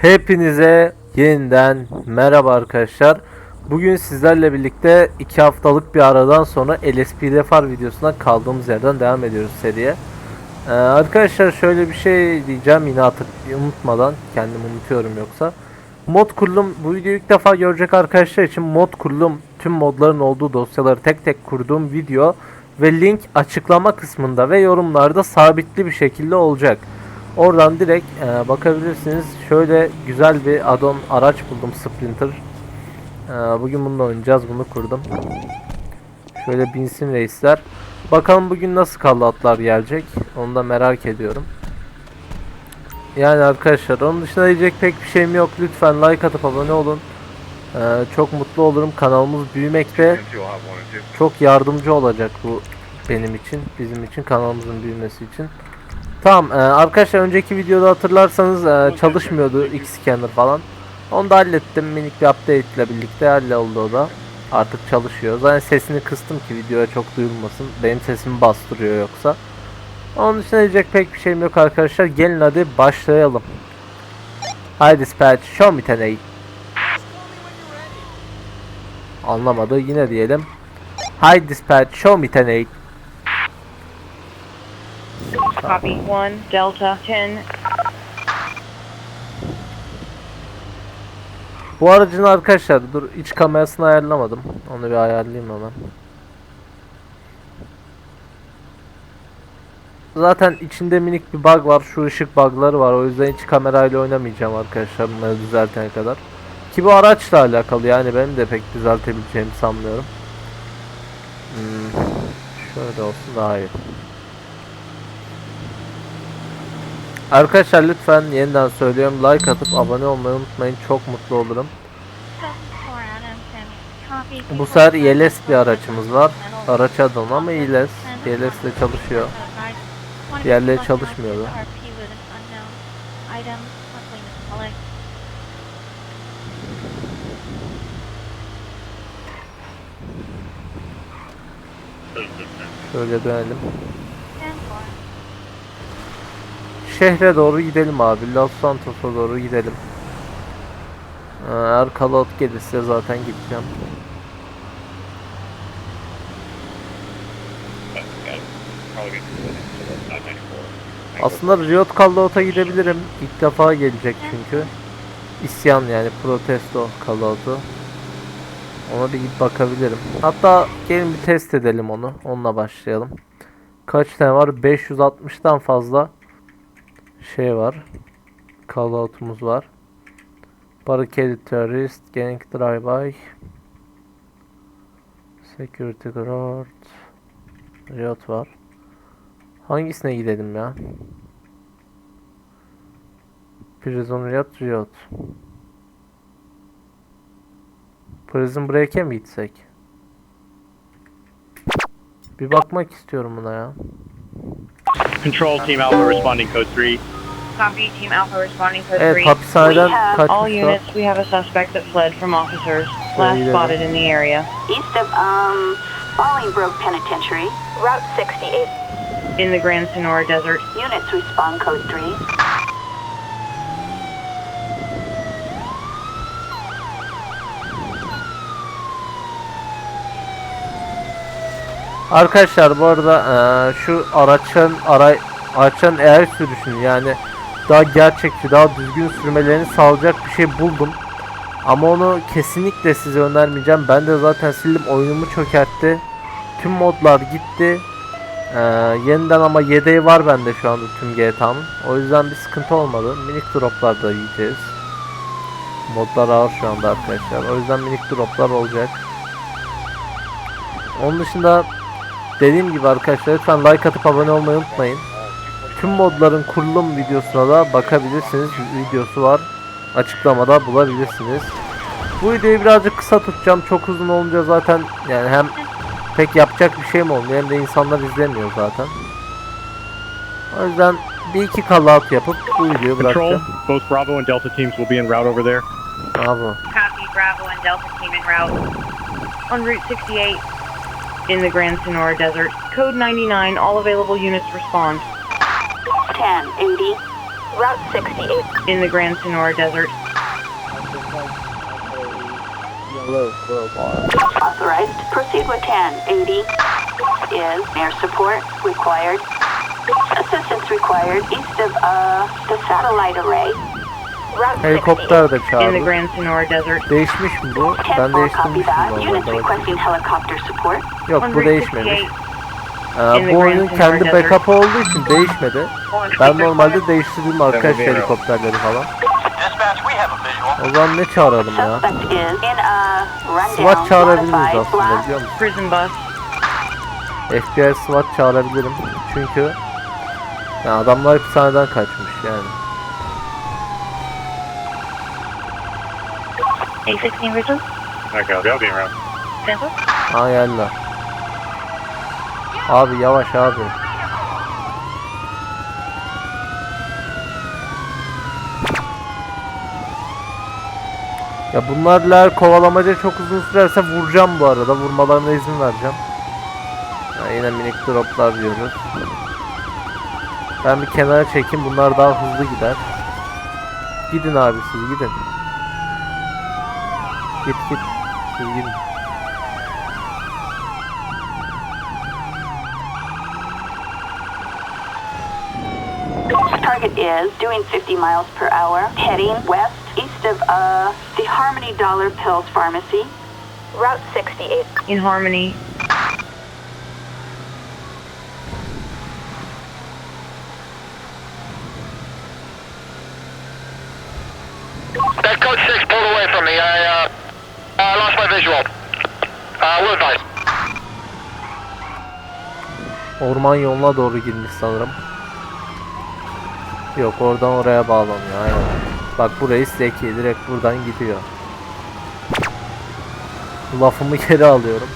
Hepinize yeniden merhaba arkadaşlar. Bugün sizlerle birlikte 2 haftalık bir aradan sonra LSPD far videosuna kaldığımız yerden devam ediyoruz seriye. Ee, arkadaşlar şöyle bir şey diyeceğim yine atıp unutmadan kendim unutuyorum yoksa. Mod kurulum bu videoyu ilk defa görecek arkadaşlar için mod kurulum tüm modların olduğu dosyaları tek tek kurduğum video ve link açıklama kısmında ve yorumlarda sabitli bir şekilde olacak. Oradan direkt e, bakabilirsiniz. Şöyle güzel bir addon araç buldum Sprinter. E, bugün bununla oynayacağız. Bunu kurdum. Şöyle binsin reisler. Bakalım bugün nasıl kallatlar gelecek. Onu da merak ediyorum. Yani arkadaşlar onun dışında diyecek pek bir şeyim yok. Lütfen like atıp abone olun. E, çok mutlu olurum. Kanalımız büyümekte. Çok yardımcı olacak bu benim için, bizim için, kanalımızın büyümesi için. Tamam e, arkadaşlar önceki videoda hatırlarsanız e, çalışmıyordu X-Scanner falan. Onu da hallettim minik bir update ile birlikte halloldu o da. Artık çalışıyor. Zaten sesini kıstım ki videoya çok duyulmasın. Benim sesimi bastırıyor yoksa. Onun dışında diyecek pek bir şeyim yok arkadaşlar. Gelin hadi başlayalım. Haydi dispatch show me today. Anlamadı yine diyelim. Hi dispatch show me today. Copy. One Delta ten. Bu aracın arkadaşlar dur iç kamerasını ayarlamadım. Onu bir ayarlayayım hemen. Zaten içinde minik bir bug var. Şu ışık bugları var. O yüzden iç kamerayla oynamayacağım arkadaşlar bunları düzeltene kadar. Ki bu araçla alakalı yani benim de pek düzeltebileceğimi sanmıyorum. Hmm, şöyle olsun daha iyi. Arkadaşlar lütfen yeniden söylüyorum like atıp abone olmayı unutmayın. Çok mutlu olurum. Bu sefer YLS bir araçımız var. Araç adı ama YLS. YLS ile çalışıyor. Diğerleri çalışmıyordu. Şöyle dönelim. Şehre doğru gidelim abi. Los Santos'a doğru gidelim. Eğer Kalot gelirse zaten gideceğim. Aslında Riot Kalot'a gidebilirim. İlk defa gelecek çünkü. İsyan yani protesto Kalot'u. Ona bir gidip bakabilirim. Hatta gelin bir test edelim onu. Onunla başlayalım. Kaç tane var? 560'tan fazla şey var. Call out'umuz var. Barricaded terrorist, gang drive-by. Security guard. Riot var. Hangisine gidelim ya? Prison Riot, Riot. Prison Break'e mi gitsek? Bir bakmak istiyorum buna ya. Control Team Alpha responding code 3. Copy. Team Alpha responding code Evet hapishaneden All kaçmışlar. units, we have a suspect that fled from officers. Last spotted in the area. east of um Bolingbroke Penitentiary, Route 68. In the Grand Sonora Desert. Units respond code 3. Arkadaşlar bu arada eee, şu araçların ara, araçların eğer sürüşünü yani daha gerçekçi, daha düzgün sürmelerini sağlayacak bir şey buldum. Ama onu kesinlikle size önermeyeceğim. Ben de zaten sildim oyunumu çökertti. Tüm modlar gitti. Eee, yeniden ama yedeği var bende şu anda tüm GTA'nın. O yüzden bir sıkıntı olmadı. Minik droplar da yiyeceğiz. Modlar ağır şu anda arkadaşlar. O yüzden minik droplar olacak. Onun dışında Dediğim gibi arkadaşlar lütfen like atıp abone olmayı unutmayın. Tüm modların kurulum videosuna da bakabilirsiniz. Videosu var. Açıklamada bulabilirsiniz. Bu videoyu birazcık kısa tutacağım. Çok uzun olunca zaten yani hem pek yapacak bir şeyim olmuyor hem de insanlar izlemiyor zaten. O yüzden bir iki call out yapıp bu videoyu Control, bırakacağım. both Bravo and Delta teams will be en route over there. Abi. Copy. Bravo and Delta team en route. On Route 68. In the Grand Sonora Desert. Code 99. All available units respond. 1080. Route 68. in the Grand Sonora Desert. Authorized. Proceed with 1080. Is air support required? Assistance required east of uh the satellite array. Route 68. Helikopter de In the. Grand Sonora Desert. Değişmiş mi bu? Ben 10 copy değiştirmiştim that. Units requesting helicopter support. Yok On bu Route değişmemiş. 68. Ee, bu oyunun kendi backup'ı olduğu için değişmedi. Ben normalde değiştirdim arkadaş helikopterleri falan. O zaman ne çağıralım ya? SWAT çağırabiliriz aslında biliyor musun? Prison bus. FBI SWAT çağırabilirim. Çünkü ya adamlar hapishaneden kaçmış yani. A16 Richard. Okay, they'll be around. Central. Ha geldiler. Abi yavaş abi. Ya bunlarla kovalamaca çok uzun sürerse vuracağım bu arada. Vurmalarına izin vereceğim. Ha, yine minik droplar diyoruz. Ben bir kenara çekeyim. Bunlar daha hızlı gider. Gidin abi siz gidin. Git git. Siz gidin. Is doing 50 miles per hour, heading west east of uh, the Harmony Dollar Pills Pharmacy. Route 68. In Harmony. That code 6 pulled away from me. I, uh, I lost my visual. Uh, we'll advise. Orman yoluna doğru girmiş sanırım. Yok oradan oraya bağlanıyor aynen. Bak burayı zeki direkt buradan gidiyor. Lafımı geri alıyorum.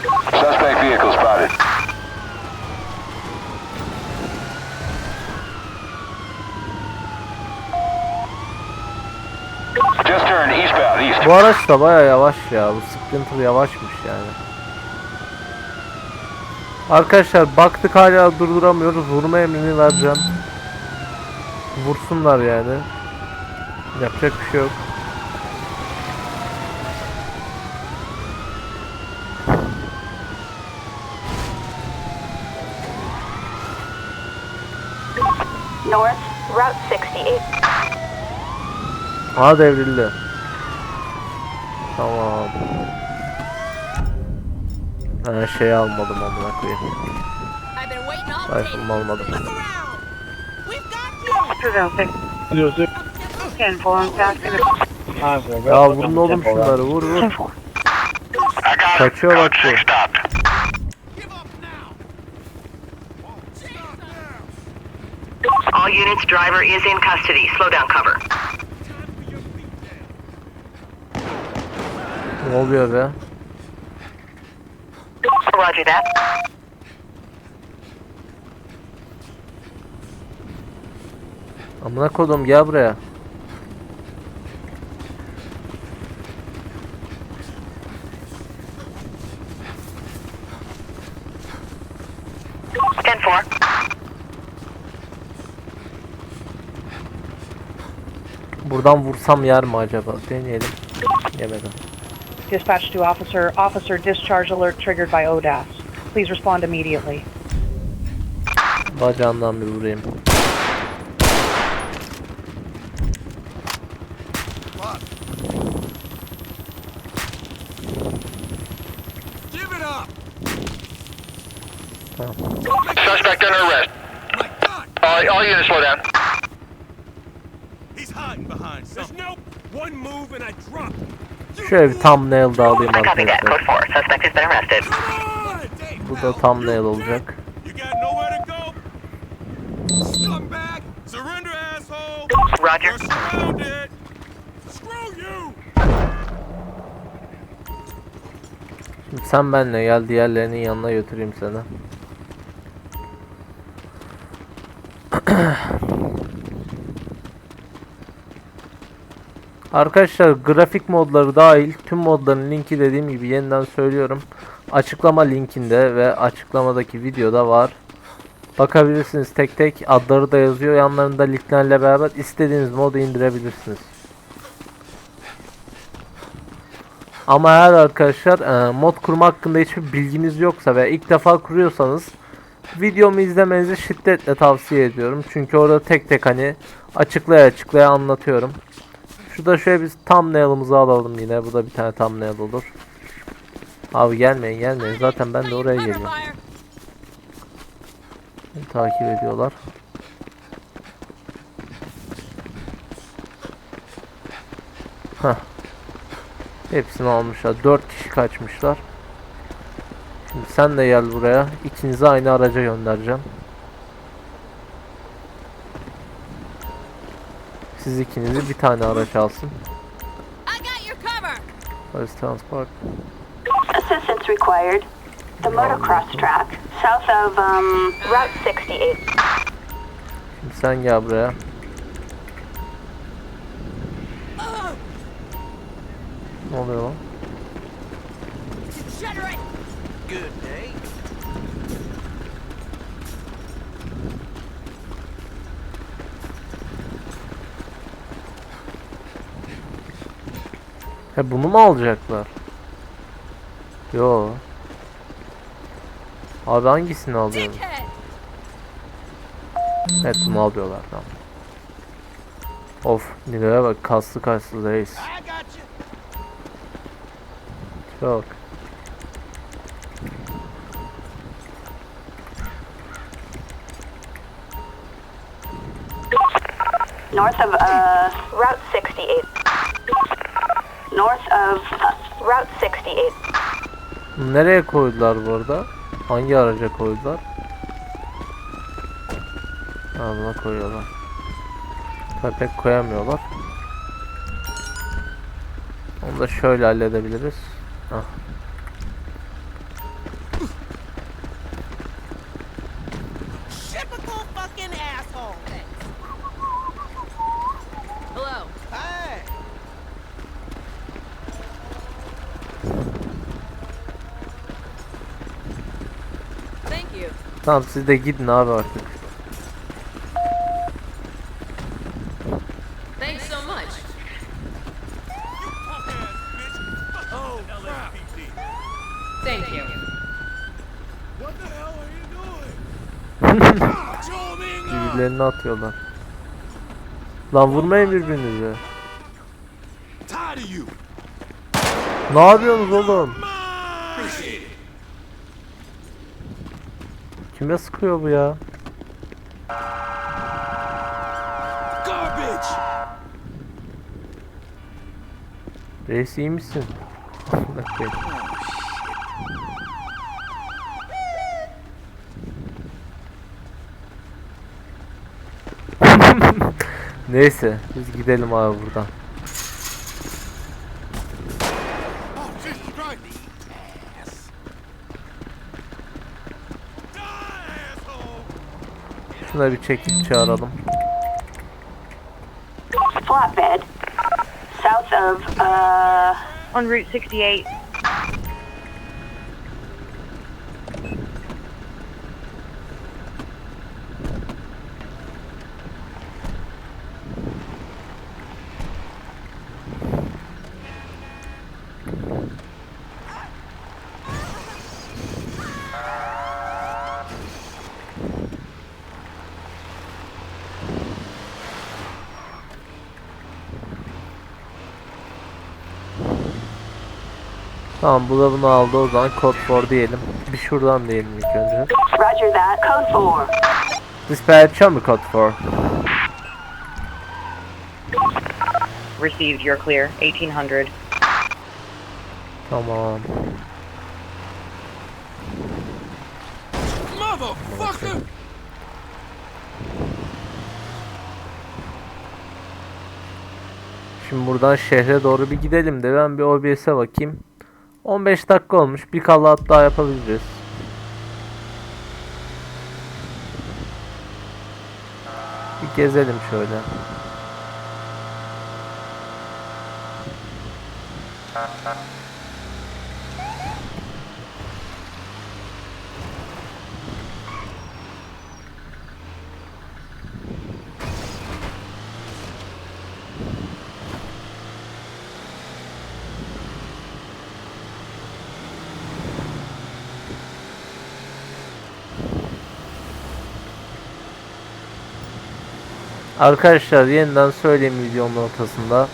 Bu araç da baya yavaş ya. Bu Sprinter yavaşmış yani. Arkadaşlar baktık hala durduramıyoruz. Vurma emrini vereceğim. Vursunlar yani. Yapacak bir şey yok. North, Route 68. Ha devrildi. Tamam. Ben şey almadım amına koyayım. Rifle'ımı almadım. Look around. We've got you. Prison 6. 10 4 on fast. Ya vurun oğlum şunları vur vur. Kaçıyor bak bu. All units, driver is in custody. Slow down, cover. Ne oluyor be? Roger that. Amına kodum gel buraya. Buradan vursam yer mi acaba? Deneyelim. Yemedim. Dispatch to officer. Officer discharge alert triggered by ODAS. Please respond immediately. Bacağından bir vurayım. Suspect under arrest. All, all units slow down. He's hiding behind something. There's no one move and I drop. Şöyle bir thumbnail da alayım arkadaşlar. 4. Suspect has been arrested. Come on, Dave. Bu da thumbnail olacak. You got nowhere to go. Scumbag! Surrender, asshole! Roger. You're surrounded! Screw you! Şimdi sen benle gel diğerlerinin yanına götüreyim seni. Arkadaşlar grafik modları dahil tüm modların linki dediğim gibi yeniden söylüyorum. Açıklama linkinde ve açıklamadaki videoda var. Bakabilirsiniz tek tek adları da yazıyor yanlarında linklerle beraber istediğiniz modu indirebilirsiniz. Ama eğer arkadaşlar e, mod kurma hakkında hiçbir bilginiz yoksa ve ilk defa kuruyorsanız videomu izlemenizi şiddetle tavsiye ediyorum. Çünkü orada tek tek hani açıklaya açıklaya anlatıyorum. Şurada şöyle biz thumbnail'ımızı alalım yine. Bu da bir tane thumbnail olur. Abi gelmeyin gelmeyin. Zaten ben de oraya geliyorum. Beni takip ediyorlar. Hah. Hepsini almışlar. 4 kişi kaçmışlar. Sen de gel buraya. İkinizi aynı araca göndereceğim. Siz ikinizi bir tane araç alsın. Polis transport. Assistance required. The motocross track, south of, um, Route 68. Şimdi sen gel buraya. Ne oluyor lan? He bunu mu alacaklar? Yo. Abi hangisini? Dickhead. Evet bunu alıyorlar tamam. Of Nilo'ya bak kaslı kaslı reis. Çok. North of, uh, Route 68. North of, uh, Route 68. Nereye koydular bu arada? Hangi araca koydular? Ha buna koyuyorlar. Pek koyamıyorlar. Onu da şöyle halledebiliriz. Hah. Typical fucking asshole. Hello. Hey. Thank you. Tamam siz de gidin abi artık. Thanks so much. Punk ass bitch. LAPD. Thank you. What the hell are you doing? Joe Mingo. Birbirlerini atıyorlar. Lan vurmayın you. Ne yapıyorsunuz oğlum? Appreciate it. Kime sıkıyor bu ya? Garbage. Reis iyi misin? Okey. Neyse biz gidelim abi buradan. Şuna bir çekip çağıralım. Flatbed, south of, uh, On Route 68. Tamam bu da bunu aldı o zaman kod 4 diyelim. Bir şuradan diyelim ilk önce. Roger that, code 4. Dispatch mi kod 4? Received, you're clear. 1800. Tamam. Motherfucker. Şimdi buradan şehre doğru bir gidelim de ben bir OBS'e bakayım. 15 dakika olmuş. Bir kalat daha yapabiliriz. Bir gezelim şöyle. Arkadaşlar yeniden söyleyeyim videonun ortasında.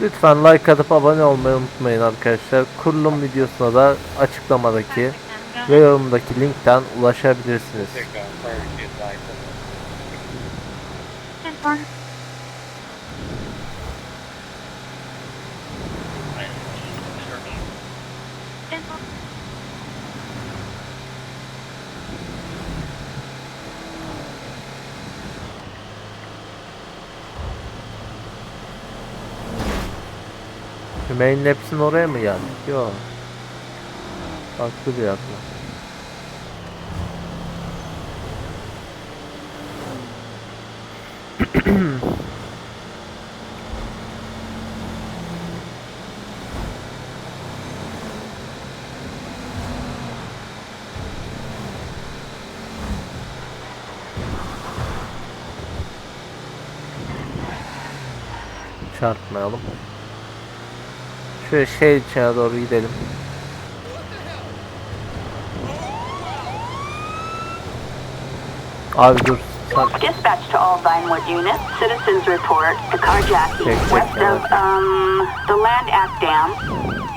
Lütfen like atıp abone olmayı unutmayın arkadaşlar. Kurulum videosuna da açıklamadaki ve yorumdaki linkten ulaşabilirsiniz. Hümeynin hepsinin oraya mı geldik? Yok. Farklı bir bu. Çarpmayalım. Şöyle şey içine doğru gidelim. Abi dur. Dispatch to all Vinewood units. Citizens report the carjacking Check, check, west of um the Land Act Dam,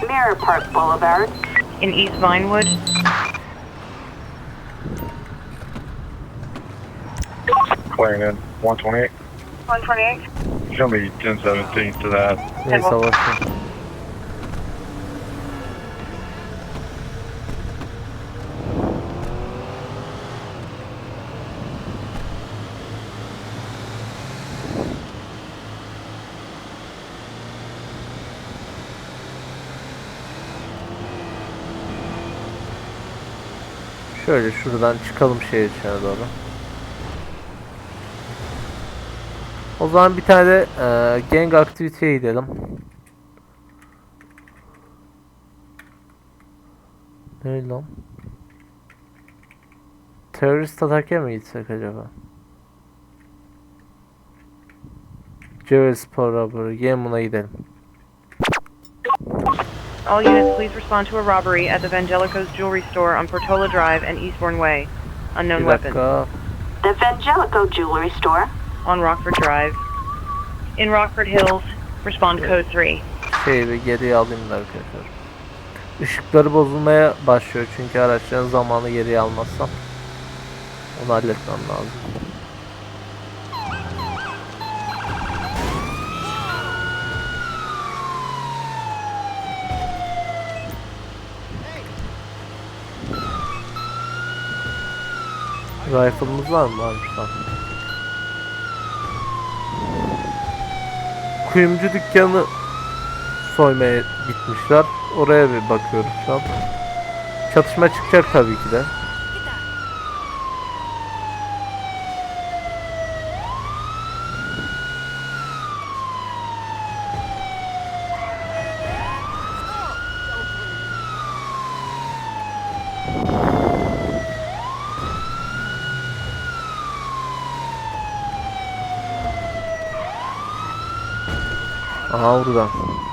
Mirror Park Boulevard. In East Vinewood, Clearing in 128. 128. It's gonna be 1017 to that. neyse boşver. Şöyle şuradan çıkalım şehir içine doğru. O zaman bir tane de e, gang aktiviteye gidelim. Ne lan? Terörist ataka mı gitsek acaba? Cevher Spor buna gidelim. All units please respond to a robbery at the Vangelico's jewelry store on Portola Drive and Eastbourne Way. Unknown Bir weapon. dakika. The Vangelico Jewelry Store. On Rockford Drive. In Rockford Hills, respond code 3. Şeyi bir geriye alayım da arkadaşlar. Işıkları bozulmaya başlıyor çünkü araçların zamanı geriye almazsam. Onu halletmem lazım. Rifle'ımız var mı? Varmış tamam. Kuyumcu dükkanı soymaya gitmişler. Oraya bir bakıyoruz şu an. Çatışma çıkacak tabii ki de. Aha buradan.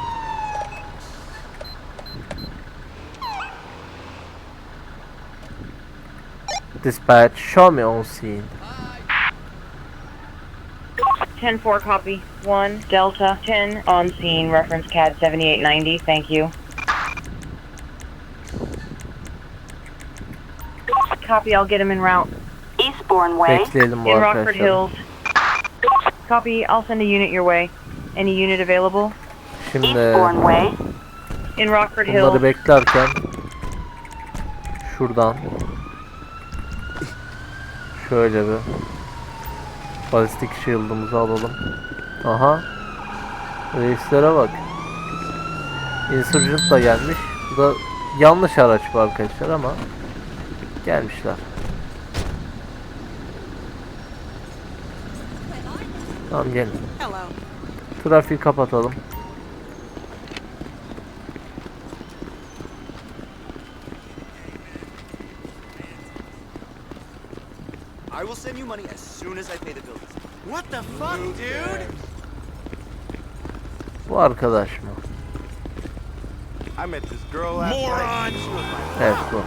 Dispatch, show me on scene. 10-4 copy. 1 Delta 10 on scene. Reference CAD 7890. Thank you. Copy, I'll get him en route. Eastbourne Way. Bekleyelim bu In Rockford arkadaşlar. Hills. Copy, I'll send a unit your way. Any unit available? Şimdi. In Rockford bunları Hills. beklerken şuradan şöyle bir balistik shield'ımızı alalım. Aha. Reislere bak. Insurgent da gelmiş. Bu da yanlış araç bu arkadaşlar ama gelmişler. Tamam gelin. Trafiği kapatalım. I will send you money as soon as I pay the bills. What the fuck, dude? Bu arkadaş mı? I met this girl last Moron! Evet bu.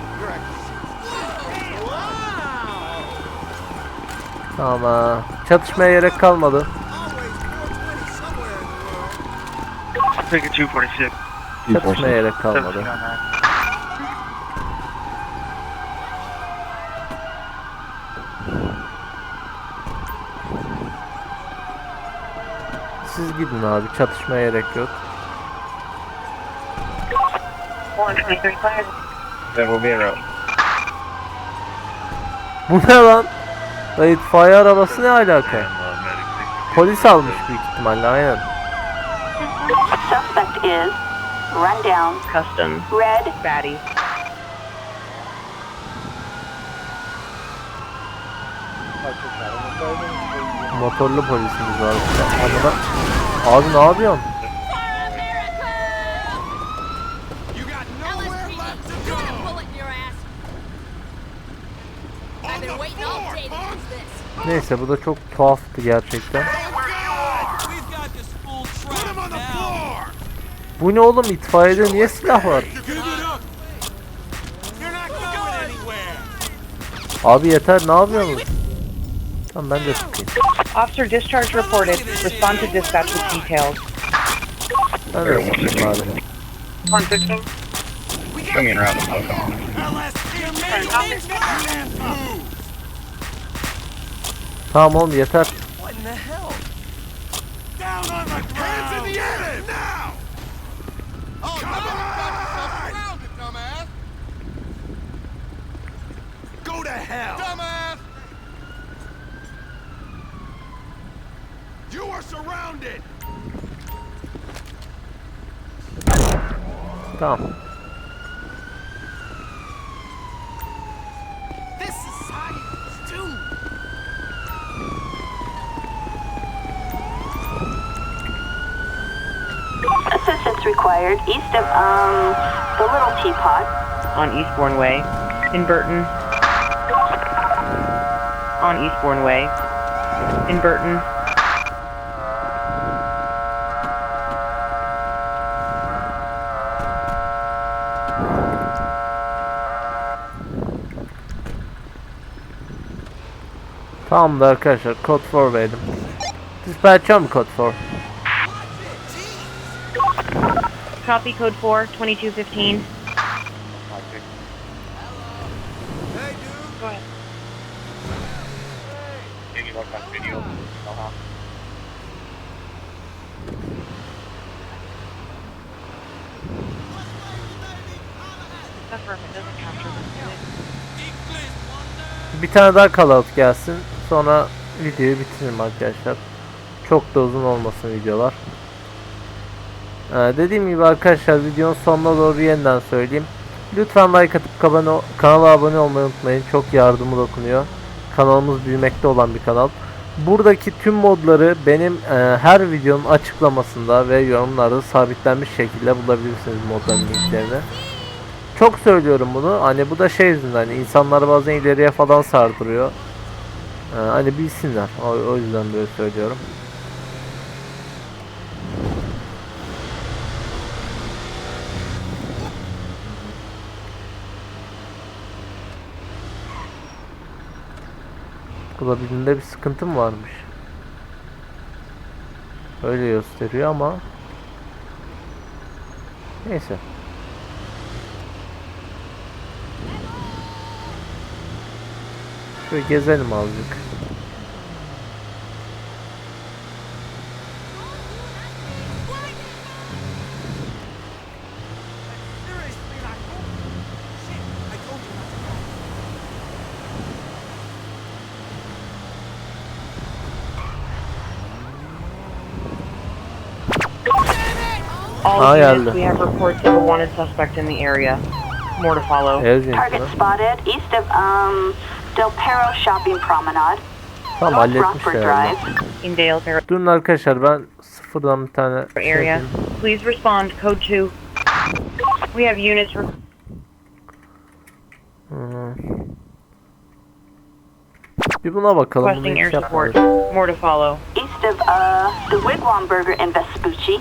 Tamam. Çatışmaya gerek kalmadı. Always 420 somewhere in the world. Take a 246. Çatışmaya gerek kalmadı. Siz gidin abi çatışmaya gerek yok. 123 fire. That will be a route. Bu ne lan? Da itfaiye arabası ne alaka? Polis almış büyük ihtimalle aynen. Suspect is rundown, Custom. red, Batty. Motorlu polisimiz var burada. Abi ne yapıyorsun? Neyse bu da çok tuhaftı gerçekten. Bu ne oğlum? İtfaiyede niye silah var? Abi yeter ne yapıyorsunuz? Tamam ben de sıkayım. Officer discharge reported. Respond to dispatch with details. Ben de sıkayım abi. 115. Swinging around the post office. LSPD, move. Tamam oğlum yeter. What in the hell? You are surrounded. Tamam. This is science, too. assistance required east of, um, the Little Teapot. On Eastbourne Way. In Burton. On Eastbourne Way. In Burton. Tamamdır arkadaşlar. Code 4 verdim. Dispatcher mı Code 4? Copy code 4, 2215. Hey, dude. Go ahead. Look on video? Uh-huh. Bir tane daha callout gelsin. Sonra videoyu bitiririm arkadaşlar. Çok da uzun olmasın videolar. Ee, dediğim gibi arkadaşlar videonun sonuna doğru yeniden söyleyeyim. Lütfen like atıp kanala abone olmayı unutmayın. Çok yardımı dokunuyor. Kanalımız büyümekte olan bir kanal. Buradaki tüm modları benim e, her videonun açıklamasında ve yorumlarda sabitlenmiş şekilde bulabilirsiniz modların linklerini. Çok söylüyorum bunu. Hani bu da şey yüzünden hani insanlar bazen ileriye falan sardırıyor. Hani bilsinler. O, o yüzden böyle söylüyorum. Bulabildiğinde bir sıkıntım varmış. Öyle gösteriyor ama Neyse. Şöyle gezelim azıcık. All Ah, units, geldi. we have reports of a wanted suspect in the area. More to follow. Target spotted east of, um, Del Perro Shopping Promenade. Tamam North halletmiş Rockford. Drive. In Dale Perro Durun arkadaşlar ben sıfırdan bir tane şey area. Please respond. Code 2. We have units. Re- Hı. Bir buna bakalım. Bunu requesting hiç air support. yapmadık. More to follow. East of, uh, the Wigwam Burger in Vespucci.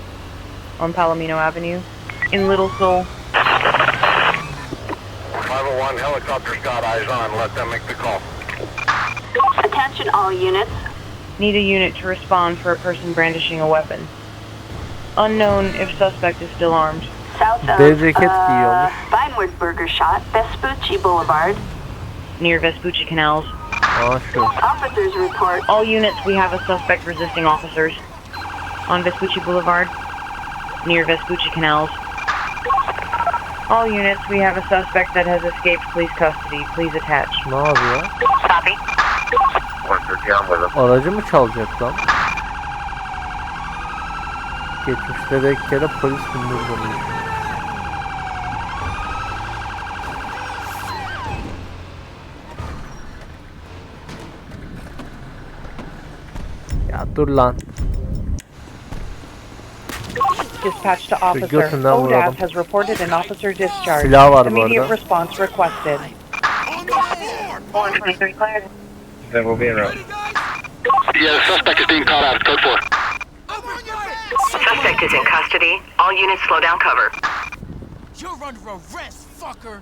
On Palomino Avenue. In Little Seoul. 501 helicopter's got eyes on. Let them make the call. Attention all units. Need a unit to respond for a person brandishing a weapon. Unknown if suspect is still armed. South of Deri ceket uh, giyiyormuş. Vinewood Burger Shot, Vespucci Boulevard. Near Vespucci Canals. Aa şu. Officers report All units, we have a suspect resisting officers. On Vespucci Boulevard. Near Vespucci Canals. All units, we have a suspect that has escaped police custody. Please attach. Ne yapıyor? Copy. Aracı mı çalacak lan? Geçmişte de kere polis gündüz Ya dur lan. Dispatch to officer. götünden vuralım. ODAF has reported an officer discharge. Silah var bu Immediate arada. response requested. On the floor! 123 cleared. Then we'll be en route. Ready. Yeah, the suspect is being caught out. Code 4. I'm on your back! Suspect is in custody. All units slow down cover. You're under arrest, fucker!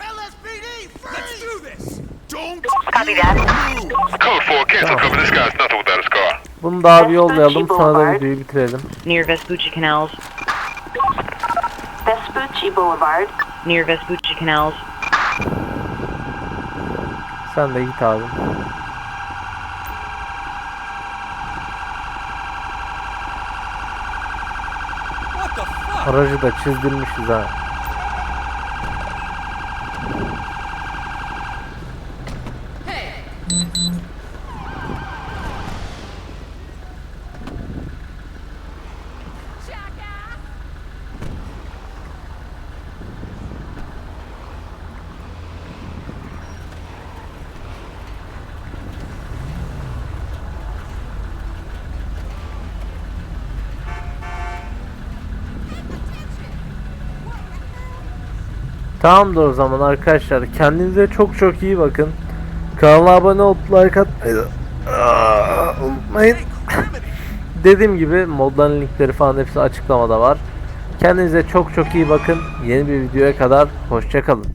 LSPD, freeze! Let's do this! Don't Copy that. move! Code 4, cancel cover. This guy's nothing without his car. Bunu da abi yollayalım sonra da videoyu bitirelim. Near Vespucci Canals. Vespucci Boulevard. Near Vespucci Canals. Sen de git abi. What the fuck? Aracı da çizdirmişiz ha. Tamamdır o zaman arkadaşlar. Kendinize çok çok iyi bakın. Kanala abone olup like atmayı unutmayın. Dediğim gibi modların linkleri falan hepsi açıklamada var. Kendinize çok çok iyi bakın. Yeni bir videoya kadar hoşçakalın.